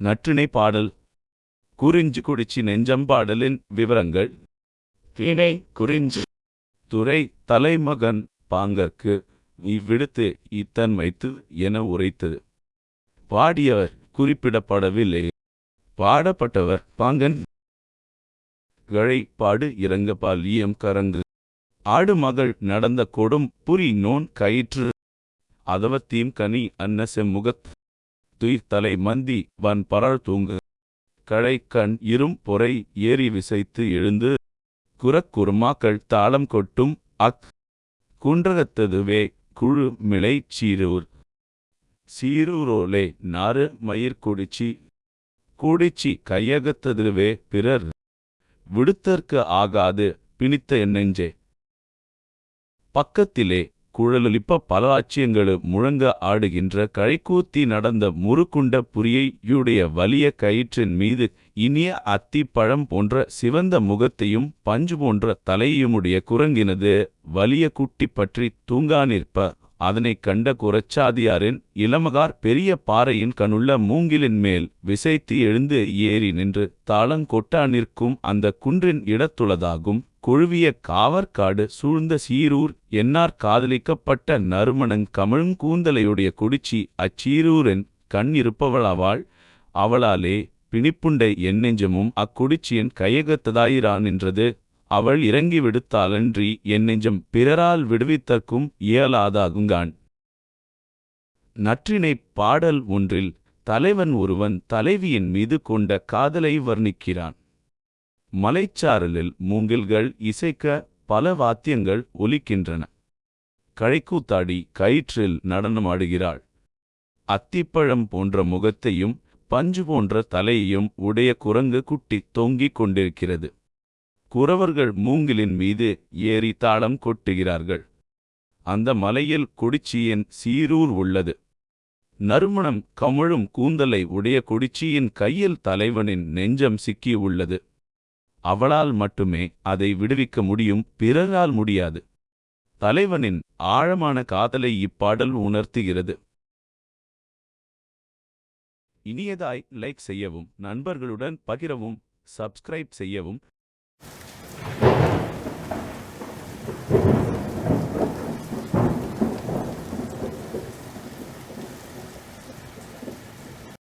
நற்றிணை பாடல். குறிஞ்சு குடிச்சி நெஞ்சம்பாடலின் விவரங்கள். திணை குறிஞ்சு. துறை தலைமகன் பாங்கற்கு இவ்விடுத்து இத்தன் வைத்து என உரைத்தது. பாடியவர் குறிப்பிடப்படவில்லை. பாடப்பட்டவர் பாங்கன். கழை பாடு இறங்க பாலியம் கரங்கு. ஆடு மகள் நடந்த கொடும் புரி நோன் கயிற்று. அதவத்தீம் கனி அன்ன செம்முகத். துய் தலை மந்தி வன் பரள் தூங்கு. கடை கண் இரும் பொறை ஏறி விசைத்து எழுந்து குரக்குருமாக்கள் தாளம் கொட்டும் அக். குன்றகத்ததுவே குழு மிளை சீரூர். சீரூரோலே நாறு மயிர் குடிச்சி குடிச்சி கையகத்ததுவே பிறர். விடுத்தற்கு ஆகாது பிணித்த என்னெஞ்சே பக்கத்திலே குழலொலிப்ப பல ஆட்சியங்களு முழங்க ஆடுகின்ற கழைக்கூத்தி நடந்த முறுக்குண்ட புரியை யுடைய வலிய கயிற்றின் மீது இனிய அத்தி பழம் போன்ற சிவந்த முகத்தையும் பஞ்சு போன்ற தலையுமுடைய குரங்கினது வலிய குட்டி பற்றி தூங்கா நிற்ப. அதனைக் கண்ட குரச்சாதியாரின் இளமகார் பெரிய பாறையின் கணுள்ள மூங்கிலின் மேல் விசைத்து எழுந்து ஏறி நின்று தாளங்கொட்டா நிற்கும் அந்த குன்றின் இடத்துளதாகும். கொழுவிய காவற்காடு சூழ்ந்த சீரூர் என்னார் காதலிக்கப்பட்ட நறுமணங் கமழுங் கூந்தலையுடைய குடிச்சி அச்சீரூரின் கண் இருப்பவளாவாள். அவளாலே பிணிப்புண்டை என் நெஞ்சமும் அக்குடிச்சியின் கையகத்ததாயிரா நின்றது. அவள் இறங்கி விடுத்தாலன்றி என் நெஞ்சம் பிறரால் விடுவித்தற்கும் இயலாதாகுங்கான். நற்றினைப் பாடல் ஒன்றில் தலைவன் ஒருவன் தலைவியின் மீது கொண்ட காதலை வர்ணிக்கிறான். மலைச்சாரலில் மூங்கில்கள் இசைக்க பல வாத்தியங்கள் ஒலிக்கின்றன. கழைக்கூத்தாடி கயிற்றில் நடனமாடுகிறாள் அத்திப்பழம் போன்ற முகத்தையும் பஞ்சு போன்ற தலையையும் உடைய குரங்கு குட்டி தொங்கிக் கொண்டிருக்கிறது. குறவர்கள் மூங்கிலின் மீது ஏறி தாளம் கொட்டுகிறார்கள். அந்த மலையில் குடிச்சியின் சீரூர் உள்ளது. நறுமணம் கமழும் கூந்தலை உடைய குடிச்சியின் கையில் தலைவனின் நெஞ்சம் சிக்கி உள்ளது. அவளால் மட்டுமே அதை விடுவிக்க முடியும் பிறரால் முடியாது. தலைவனின் ஆழமான காதலை இப்பாடல் உணர்த்துகிறது. இனியதாய் லைக் செய்யவும் நண்பர்களுடன் பகிரவும் சப்ஸ்கிரைப் செய்யவும்